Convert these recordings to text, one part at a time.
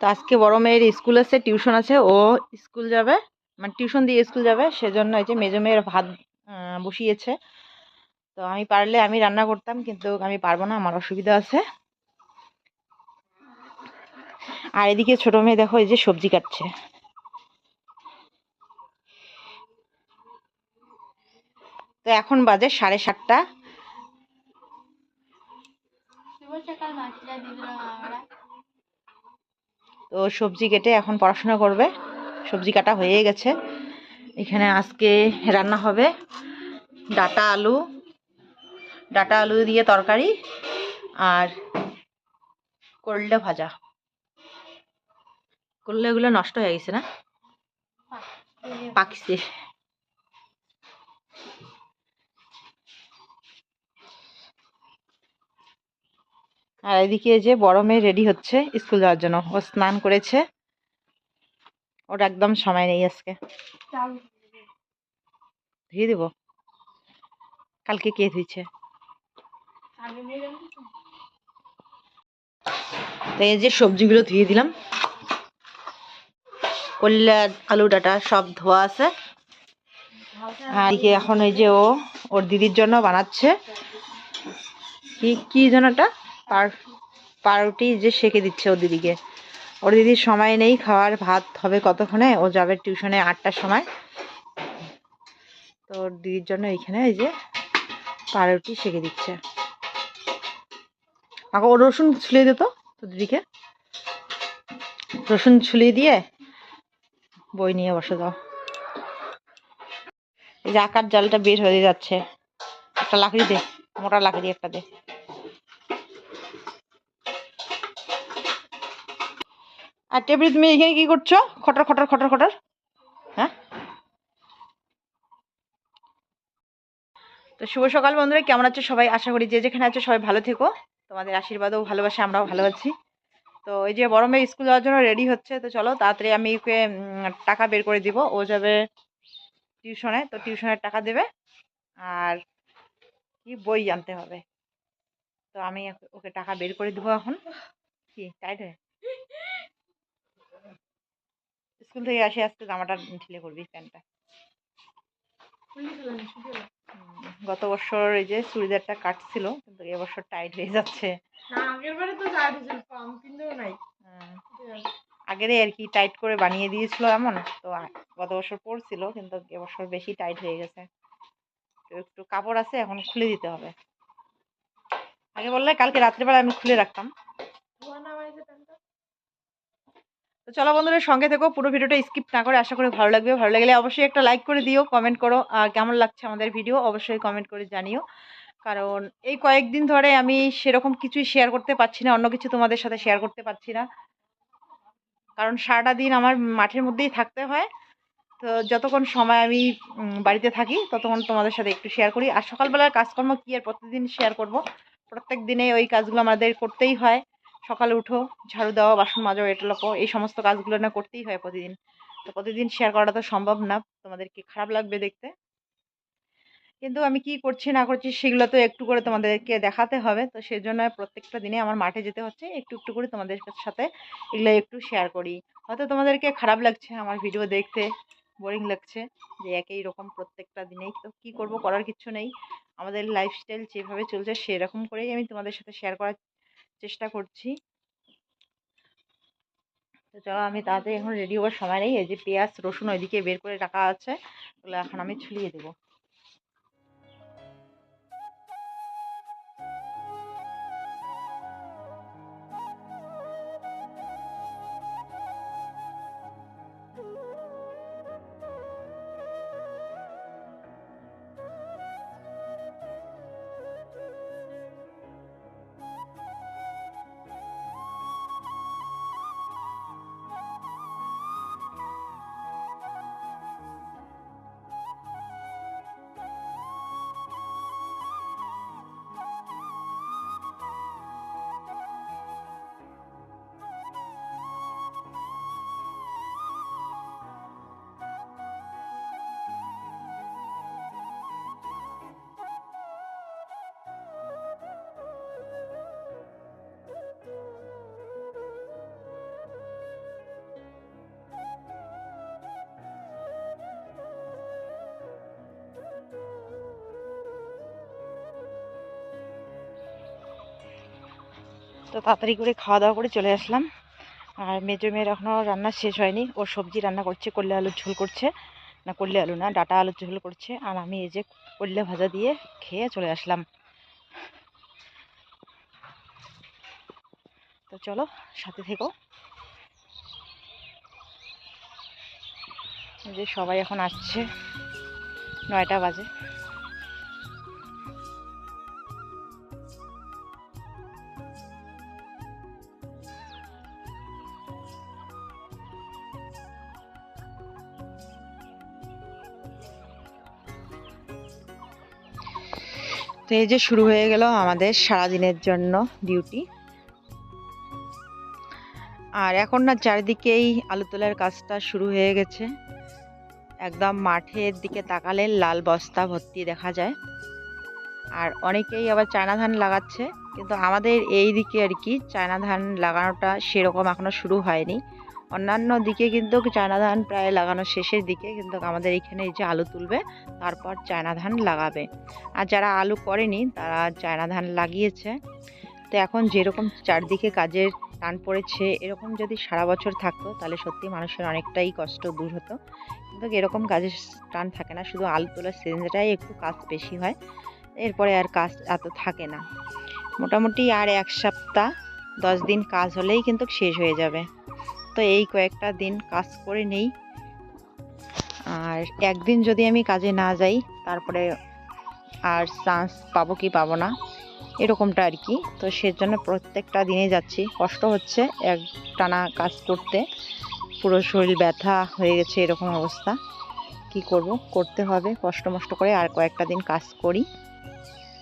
তো আজকে বড় মেয়ের স্কুল আছে, টিউশন আছে, ও স্কুল যাবে মানে টিউশন দিয়ে স্কুল যাবে, সেজন্য এই যে মেজো মেয়ের ভাত বসিয়েছে। তো আমি পারলে আমি রান্না করতাম, কিন্তু আমি পারব না, আমার অসুবিধা আছে। আর এদিকে ছোট মেয়ে দেখো, এই যে সবজি কাটছে। তো এখন বাজে সাড়ে সাতটা শুভ সকাল মাছটা দিলাম আমরা তো সবজি কেটে এখন পড়াশোনা করবে। সবজি কাটা হয়ে গেছে। এখানে আজকে রান্না হবে ডাটা আলু ডাটা আলু দিয়ে তরকারি আর করলে ভাজা। করলেগুলো নষ্ট হয়ে গেছে না? পাকিছে। আর এদিকে যে বড় মেয়ে রেডি হচ্ছে স্কুল যাওয়ার জন্য। ও স্নান করেছে। ওর একদম সময় নেই আজকে। ধুয়ে দেবো। কালকে কে ধুইছে? আগে মেরে তো এই যে সবজিগুলো ধুয়ে দিলাম। করলা আলু, ডাটা সব ধোয়া আছে। আর এখন ওই যে ও, ওর দিদির জন্য বানাচ্ছে। কি কি যেন ওটা পাউরুটি যে সেকে দিচ্ছে ওর দিদিকে। ওর দিদির সময় নেই, খাওয়ার ভাত হবে কতক্ষণে? ও যাবে টিউশনে আটটার সময়। তো ওর দিদির জন্য এইখানে এই যে পাউরুটি সেকে দিচ্ছে। আগে ও রসুন ছুলিয়ে দিত তো দিদিকে। রসুন ছুলিয়ে দিয়ে বই নিয়ে বসে দাও। এই যে আকার জালটা বের হয়ে যাচ্ছে। একটা লাকড়ি দে, মোটা লাকড়ি একটা দে। আর টেবিল তুমি এখানে কি করছ? খটর খটর খটর খটর। হ্যাঁ? তো শুভ সকাল বন্ধুরা, কেমন আছো সবাই? আশা করি যে যেখানে আছো সবাই ভালো থেকো। তোমাদের আশীর্বাদও ভালোবাসে আমরাও ভালো আছি। তো এই যে বড় মেয়ে স্কুল যাওয়ার জন্য রেডি হচ্ছে, তো চলো তাড়াতাড়ি আমি ওকে টাকা বের করে দিব। ও যাবে টিউশনে তো টিউশনের টাকা দেবে। আর কি বই আনতে হবে? তো আমি ওকে- টাকা বের করে দিব এখন। কি টাইট হয়ে? স্কুল থেকে আসে আজকে জামাটা ঢিলে করবি প্যান্টটা। গত বছর এই যে চুড়িদারটা কাটছিল কিন্তু এবছর টাইট হয়ে যাচ্ছে। আগের আর কি টাইট করে বানিয়ে দিয়েছিল এমন তো গত বছর পরছিল কিন্তু এবছর বেশি টাইট হয়ে গেছে। তো একটু কাপড় আছে এখন খুলে দিতে হবে। আগে বললে কালকে রাত্রেবেলা আমি খুলে রাখতাম ধোয়া নামাইছে প্যান্টটা তো চলো বন্ধুরা, সঙ্গে থেকো, পুরো ভিডিওটা স্কিপ না করে আশা করি ভালো লাগবে। ভালো লাগলে অবশ্যই একটা লাইক করে দিও কমেন্ট করো, আর কেমন লাগছে আমাদের ভিডিও অবশ্যই কমেন্ট করে জানিও। কারণ এই কয়েকদিন ধরে আমি সেরকম কিছুই শেয়ার করতে পারছি না, অন্য কিছু তোমাদের সাথে শেয়ার করতে পারছি না। কারণ সারাটা দিন আমার মাঠের মধ্যেই থাকতে হয়। তো যতক্ষণ সময় আমি বাড়িতে থাকি, ততক্ষণ তোমাদের সাথে একটু শেয়ার করি। আর সকালবেলার কাজকর্ম কি আর প্রতিদিন শেয়ার করব? প্রত্যেক দিনে ওই কাজগুলো আমাদের করতেই হয়। সকালে উঠো, ঝাড়ু দেওয়া বাসন মাজো, এটা লোকো এই সমস্ত কাজগুলো না করতেই হয় প্রতিদিন। তো প্রতিদিন শেয়ার করাটা তো সম্ভব না, তোমাদেরকে খারাপ লাগবে দেখতে। কিন্তু আমি কি করছি, না করছি, সেগুলো তো একটু করে তোমাদেরকে দেখাতে হবে। তো সেই জন্য প্রত্যেকটা দিনে আমার মাঠে যেতে হচ্ছে, একটু একটু করে তোমাদের সাথে এগুলো একটু শেয়ার করি। হয়তো তোমাদেরকে খারাপ লাগছে, আমার ভিডিও দেখতে বোরিং লাগছে, যে একই রকম প্রত্যেকটা দিনেই তো কী করব করার কিছু নেই। আমাদের লাইফস্টাইল যেভাবে চলছে, সেরকম করেই আমি তোমাদের সাথে শেয়ার করার চেষ্টা করছি। তো চলো আমি তাড়াতাড়ি এখন রেডি হওয়ার সময় নেই। এই যে পেঁয়াজ, রসুন ওইদিকে বের করে রাখা আছে। ওগুলো এখন আমি ছুলিয়ে দেবো। তো তাড়াতাড়ি করে খাওয়া দাওয়া করে চলে আসলাম। আর মেজো মেয়ের এখনও রান্না শেষ হয়নি। ও সবজি রান্না করছে, করলে আলুর ঝোল করছে। না, করলে আলু না, ডাটা আলুর ঝোল করছে। আর আমি এই যে করলে ভাজা দিয়ে খেয়ে চলে আসলাম। তো চলো, সাথে থেকো। যে সবাই এখন আসছে, নয়টা বাজে। এই যে শুরু হয়ে গেল আমাদের সারাদিনের জন্য ডিউটি। আর এখন না চারিদিকেই আলু তোলার কাজটা শুরু হয়ে গেছে। একদম মাঠের দিকে তাকালে লাল বস্তা ভর্তি দেখা যায়। আর অনেকেই আবার চায়না ধান লাগাচ্ছে, কিন্তু আমাদের এই দিকে আর কি চায়না ধান লাগানোটা সেরকম এখনও শুরু হয়নি। অন্যান্য দিকে কিন্তু চায়না ধান প্রায় লাগানোর শেষের দিকে কিন্তু আমাদের এখানে যে আলু তুলবে, তারপর চায়না ধান লাগাবে। আর যারা আলু করেনি, তারা চায়না ধান লাগিয়েছে। তো এখন যেরকম চারদিকে কাজের টান পড়েছে, এরকম যদি সারা বছর থাকতো, তাহলে সত্যি মানুষের অনেকটাই কষ্ট দূর হতো। কিন্তু এরকম কাজের টান থাকে না, শুধু আলু তোলার সিজনটাই একটু কাজ বেশি হয়। এরপরে আর কাজ এত থাকে না। মোটামুটি আর এক সপ্তাহ, দশ দিন কাজ হলেই কিন্তু শেষ হয়ে যাবে। তো এই কয়েকটা দিন কাজ করে নেই। আর একদিন যদি আমি কাজে না যাই, তারপরে আর চান্স পাবো কি পাবো না, এরকমটা আর কি। তো সেজন্য প্রত্যেকটা দিনে যাচ্ছি। কষ্ট হচ্ছে এক টানা কাজ করতে। পুরো শরীর ব্যথা হয়ে গেছে এরকম অবস্থা। কি করব? করতে হবে, কষ্ট মষ্ট করে আর কয়েকটা দিন কাজ করি।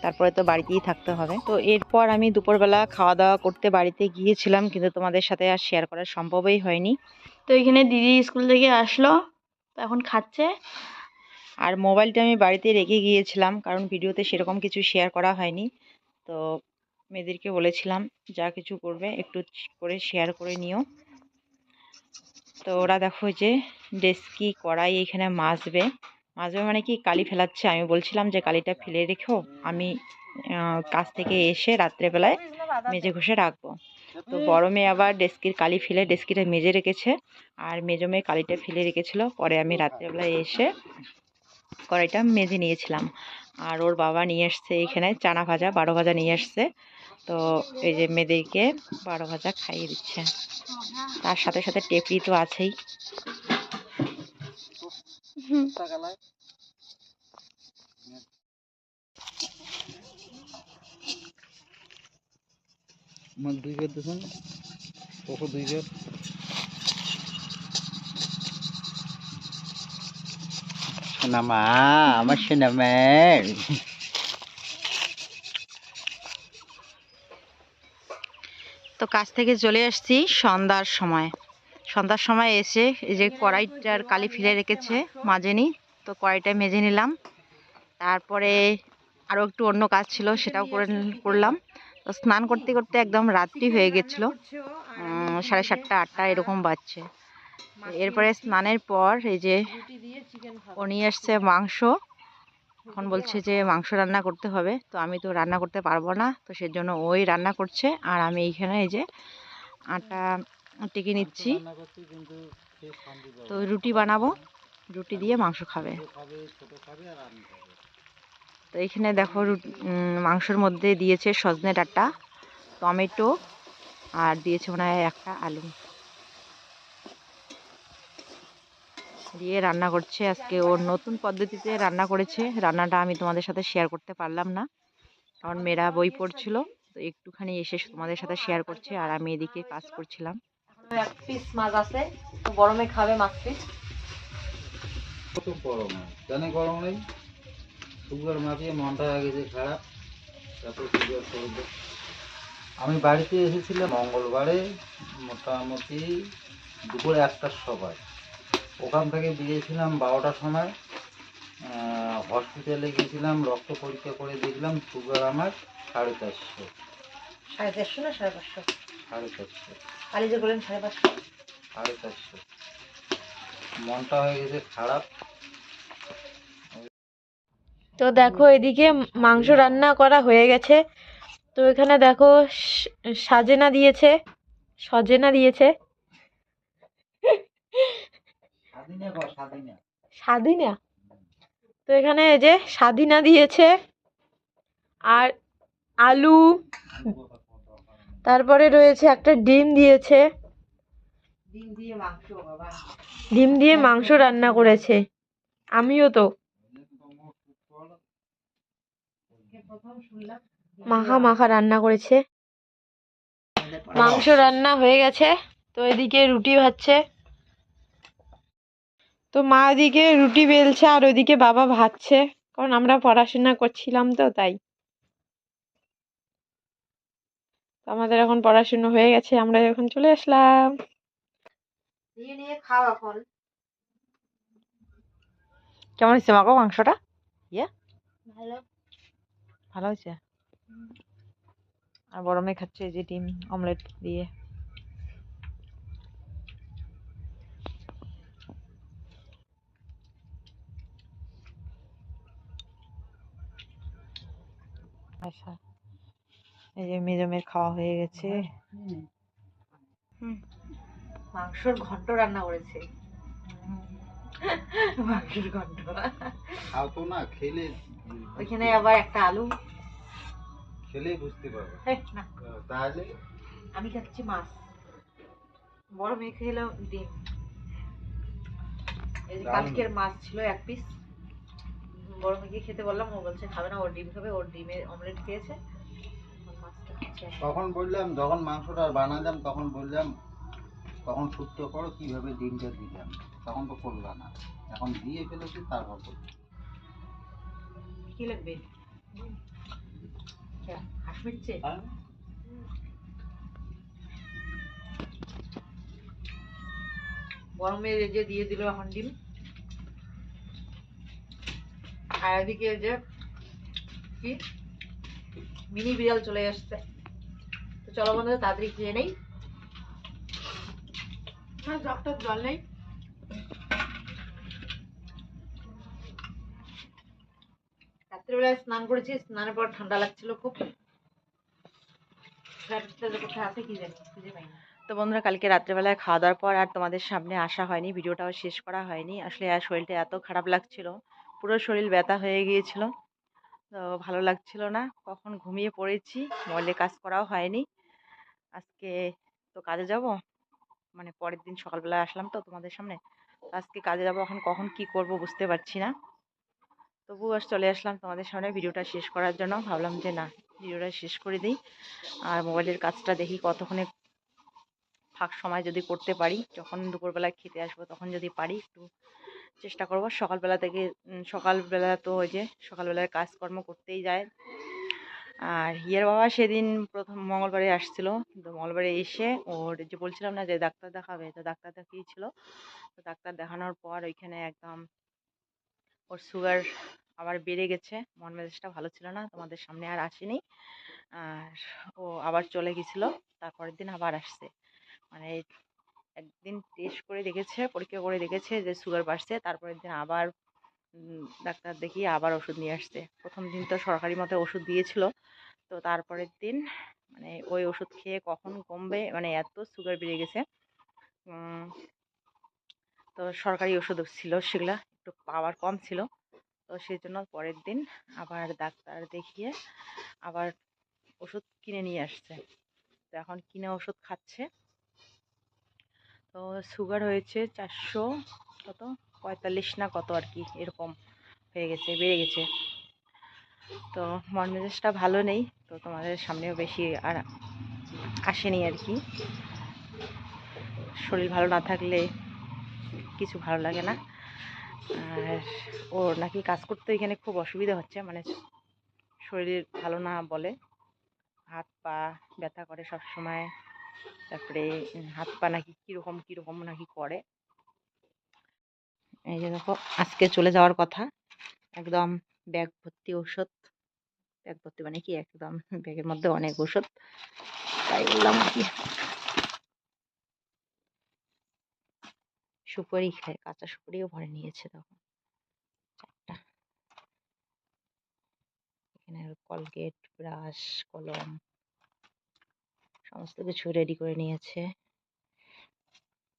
তারপরে তো বাড়িতেই থাকতে হবে। তো এরপর আমি দুপুরবেলা খাওয়া দাওয়া করতে বাড়িতে গিয়েছিলাম কিন্তু তোমাদের সাথে আর শেয়ার করা সম্ভবই হয়নি। তো এখানে দিদি স্কুল থেকে আসলো তো এখন খাচ্ছে। আর মোবাইলটা আমি বাড়িতে রেখে গিয়েছিলাম কারণ ভিডিওতে সেরকম কিছু শেয়ার করা হয়নি। তো মেয়েদেরকে বলেছিলাম যা কিছু করবে একটু করে শেয়ার করে নিও। তো ওরা দেখো যে ডেস্কি কড়াই এখানে মাজবে। মাজবে মানে কি কালি ফেলাচ্ছে? আমি বলছিলাম যে কালিটা ফেলে রেখো। আমি কাজ থেকে এসে রাত্রেবেলায় মেজে ঘষে রাখব। তো বড় মেয়ে আবার ডেস্কির কালি ফেলে ডেস্কিটা মেজে রেখেছে। আর মেজো মেয়ে কালিটা ফেলে রেখেছিল। পরে আমি রাত্রেবেলায় এসে কড়াইটা মেজে নিয়েছিলাম। আর ওর বাবা নিয়ে এসছে এখানে চানা ভাজা, বারো ভাজা নিয়ে এসছে তো এই যে মেয়েদেরকে বারো ভাজা খাইয়ে দিচ্ছে। তার সাথে সাথে টেপরি তো আছেই। আমার দুই বের দেখুন কখন দুই বের সোনামা আমার সোনামার তো কাজ থেকে চলে আসছি সন্ধ্যার সময়। সন্ধ্যার সময় এসে এই যে কড়াইটার কালি ফিরে রেখেছে মাজেনি, তো কড়াইটা মেজে নিলাম। তারপরে আরও একটু অন্য কাজ ছিল, সেটাও করে করলাম। তো স্নান করতে করতে একদম রাত্রি হয়ে গেছিল। সাড়ে সাতটা, আটটা এরকম বাজছে। এরপরে স্নানের পর এই যে ও নিয়ে এসছে মাংস। এখন বলছে যে মাংস রান্না করতে হবে, তো আমি তো রান্না করতে পারব না, তো সেজন্য ওই রান্না করছে। আর আমি এইখানে এই যে আটা টেকে নিচ্ছি। তো রুটি বানাবো। রুটি দিয়ে মাংস খাবে। তো এখানে দেখো মাংসের মধ্যে দিয়েছে সজনে ডাঁটা টমেটো আর দিয়েছে মনে হয় একটা আলু। দিয়ে রান্না করছে আজকে ওর নতুন পদ্ধতিতে রান্না করেছে। রান্নাটা আমি তোমাদের সাথে শেয়ার করতে পারলাম না। কারণ মেয়েরা বই পড়ছিল তো একটুখানি এসে তোমাদের সাথে শেয়ার করছে আর আমি এদিকে কাজ করছিলাম। এক পিস মাছ আছে তো গরমে খাবে মাছ পিস কত গরম? জানে গরম নেই? সুগার মাপিয়ে মনটা হয়ে গেছে খারাপ। তারপর সুগার করবে। আমি বাড়িতে এসেছিলাম মঙ্গলবারে মোটামুটি দুপুরে একটার সময়। ওখান থেকে বেরিয়েছিলাম বারোটার সময়। হসপিটালে গিয়েছিলাম রক্ত পরীক্ষা করে দেখলাম সুগার আমার সাড়ে চারশো। সাড়ে চারশো না সাড়ে পাঁচশো? সাড়ে চারশো। কালি যে বললেন সাড়ে পাঁচশো। সাড়ে চারশো। মনটা হয়ে গেছে খারাপ। তো দেখো এদিকে মাংস রান্না করা হয়ে গেছে। তো এখানে দেখো সাজেনা দিয়েছে। সজেনা দিয়েছে। স্বাধীনে স্বাধীনা তো এখানে এই যে স্বাধীনা দিয়েছে। আর আলু তারপরে রয়েছে একটা ডিম দিয়েছে। ডিম দিয়ে মাংস বাবা। ডিম দিয়ে মাংস রান্না করেছে। আমিও তো। মাখা মাখা রান্না করেছে। মাংস রান্না হয়ে গেছে। তো এদিকে রুটি ভাজছে। তো মা এদিকে রুটি বেলছে আর ওইদিকে বাবা ভাজছে। কারণ আমরা পড়াশোনা করছিলাম তো তাই তো আমাদের এখন পড়াশুনো হয়ে গেছে আমরা এখন চলে আসলাম। নিয়ে নিয়ে খাও এখন। কেমন হয়েছে মাগো মাংসটা? ইয়ে? ভালো। ভালো হয়েছে? আর বড় মেয়ে খাচ্ছে যে ডিম অমলেট দিয়ে। আচ্ছা। এই যে মেজমের খাওয়া হয়ে গেছে। মাংসর ঘন্ট রান্না করেছে। মাংসের ঘন্ট। খাও তো না খেলে ওইখানে আবার একটা আলু। খেলে বুঝতে পারবে। না। তাহলে? আমি খাচ্ছি মাছ। বড় মেয়ে খেলো ডিম। এই যে। কালকের মাছ ছিল এক পিস বড় মেয়েকে খেতে বললাম ও বলছে খাবে না ওর ডিম খাবে ওর ডিমের অমলেট খেয়েছে। তখন বললাম যখন মাংসটা বানালাম তখন বললাম তখন শুক্ত করো কীভাবে ডিমটা দিলাম। তখন তো করলাম না। এখন দিয়ে ফেলেছি তারপর। কি লাগবে? আচ্ছা, হ্যাঁ? এই যে দিয়ে দিল এখন ডিম। আর এদিকে যে কি? মিনি বিড়াল চলে আসছে। চলো বন্ধুরা, তাড়াতাড়ি খেয়ে নেই। জল নেই। রাত্রিবেলায় স্নান করেছি, স্নানের পর ঠান্ডা লাগছিল খুব। তো বন্ধুরা, কালকে রাত্রেবেলায় খাওয়া দাওয়ার পর আর তোমাদের সামনে আসা হয়নি, ভিডিওটাও শেষ করা হয়নি। আসলে আর শরীরটা এত খারাপ লাগছিল, পুরো শরীর ব্যথা হয়ে গিয়েছিল। তো ভালো লাগছিল না, কখন ঘুমিয়ে পড়েছি মোবাইলে কাজ করাও হয়নি। আজকে তো কাজে যাব। মানে পরের দিন সকালবেলা আসলাম তো তোমাদের সামনে। আজকে কাজে যাব, এখন কখন কি করব বুঝতে পারছি না। তবু আর চলে আসলাম তোমাদের সামনে ভিডিওটা শেষ করার জন্য। ভাবলাম যে না, ভিডিওটা শেষ করে দিই। আর মোবাইলের কাজটা দেখি কতক্ষণে ফাঁক সময় যদি করতে পারি। যখন দুপুরবেলায় খেতে আসব তখন যদি পারি একটু চেষ্টা করব। সকালবেলা থেকে সকালবেলা তো ওই যে সকালবেলার কাজকর্ম করতেই যায়। আর হিয়ার বাবা সেদিন প্রথম মঙ্গলবারে আসছিল। তো মঙ্গলবারে এসে ওর যে বলছিলাম না যে ডাক্তার দেখাবে, তো ডাক্তার দেখিয়েছিল। তো ডাক্তার দেখানোর পর ওইখানে একদম ওর সুগার আবার বেড়ে গেছে। মন মেজাজটা ভালো ছিল না, তোমাদের সামনে আর আসেনি। আর ও আবার চলে গেছিল, তারপরের দিন আবার আসছে। মানে একদিন টেস্ট করে দেখেছে, পরীক্ষা করে দেখেছে যে সুগার বাড়ছে, তারপরের দিন আবার ডাক্তার দেখিয়ে আবার ওষুধ নিয়ে আসছে। প্রথম দিন তো সরকারি মতো ওষুধ দিয়েছিল। তো তারপরের দিন মানে ওই ওষুধ খেয়ে কখন কমবে? মানে এত সুগার বেড়ে গেছে। তো সরকারি ওষুধ ছিল সেগুলা একটু পাওয়ার কম ছিল। তো সেই জন্য পরের দিন আবার ডাক্তার দেখিয়ে আবার ওষুধ কিনে নিয়ে আসছে। তো এখন কিনে ওষুধ খাচ্ছে। তো সুগার হয়েছে চারশো কত? পঁয়তাল্লিশ না কত আর কি এরকম হয়ে গেছে, বেড়ে গেছে। তো মন মেজাজটা ভালো নেই, তো তোমাদের সামনেও বেশি আর আসেনি আর কি। শরীর ভালো না থাকলে কিছু ভালো লাগে না। আর ওর নাকি কাজ করতে এখানে খুব অসুবিধা হচ্ছে মানে শরীর ভালো না বলে। হাত পা ব্যথা করে সব সময় তারপরে হাত পা নাকি কীরকম কীরকম নাকি করে। এই যে দেখো, আজকে চলে যাওয়ার কথা। একদম ব্যাগ ভর্তি ওষুধ ব্যাগ ভর্তি মানে কি? একদম ব্যাগের মধ্যে অনেক ওষুধ তাই বললাম কি। সুপারি খায়, কাঁচা সুপারিও ভরে নিয়েছে তখন এখানে কলগেট, ব্রাশ, কলম, সমস্ত কিছু রেডি করে নিয়েছে।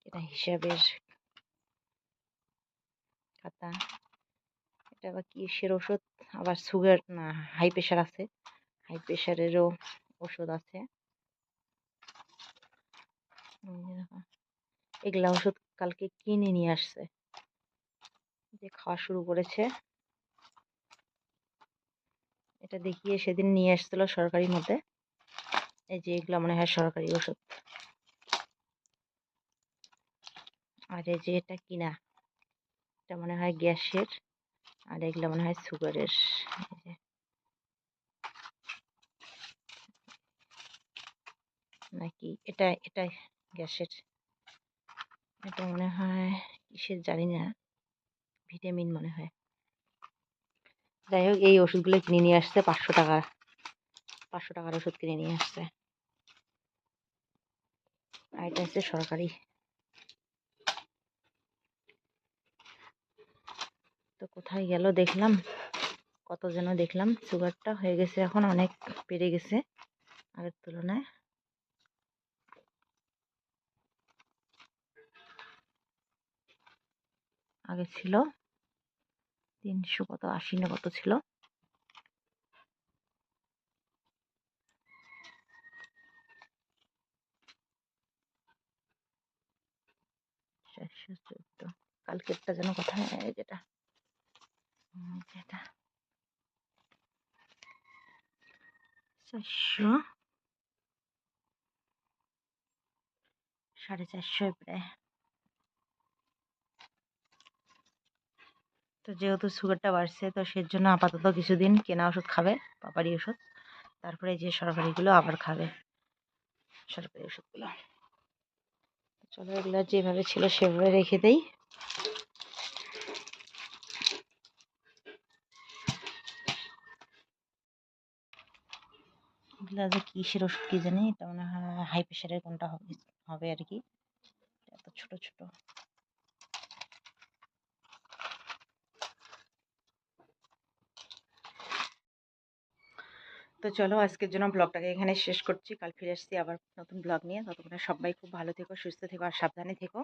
এটা হিসাবের খাতা এটা আবার কিসের ওষুধ আবার সুগার না হাই প্রেশার আছে। হাই প্রেশারেরও ওষুধ আছে। এগুলা ওষুধ কালকে কিনে নিয়ে আসছে। যে খাওয়া শুরু করেছে। এটা দেখিয়ে সেদিন নিয়ে আসছিল সরকারি মতে। এই যে এগুলো মনে হয় সরকারি ওষুধ আর এই যে এটা কিনা। এটা মনে হয় গ্যাসের, আর এগুলো মনে হয় সুগারের। নাকি? এটা এটা গ্যাসের। এটা মনে হয় কিসের জানি না। ভিটামিন মনে হয়। যাই হোক, এই ওষুধগুলো কিনে নিয়ে আসছে, পাঁচশো টাকা। পাঁচশো টাকার ওষুধ কিনে নিয়ে আসছে। আর এটা হচ্ছে সরকারি তো কোথায় গেল দেখলাম। কত যেন দেখলাম সুগারটা হয়ে গেছে, এখন অনেক বেড়ে গেছে আগের তুলনায়। আগে ছিল তিনশো কত, আশি না কত ছিল। কালকেরটা যেন কোথায় যেটা। যেটা চারশো সাড়ে চারশো প্রায় তো যেহেতু সুগারটা বাড়ছে, তো সের জন্য আপাতত কিছুদিন কেনা ওষুধ খাবে, পাপারি ওষুধ। তারপরে যে সরকারিগুলো আবার খাবে, সরকারি ওষুধগুলো। চলো এগুলো যেভাবে ছিল সেভাবে রেখে দেই এগুলো যে কিসের ওষুধ কি জানি? এটা মনে হয় হাই প্রেশারের কোনটা হবে হবে আর কি। এত ছোট ছোট। তো চলো আজকের জন্য ব্লগটাকে এখানে শেষ করছি। কাল ফিরে আসছি আবার নতুন ব্লগ নিয়ে। ততক্ষণে সবাই খুব ভালো থেকো, সুস্থ থেকো আর সাবধানে থেকো।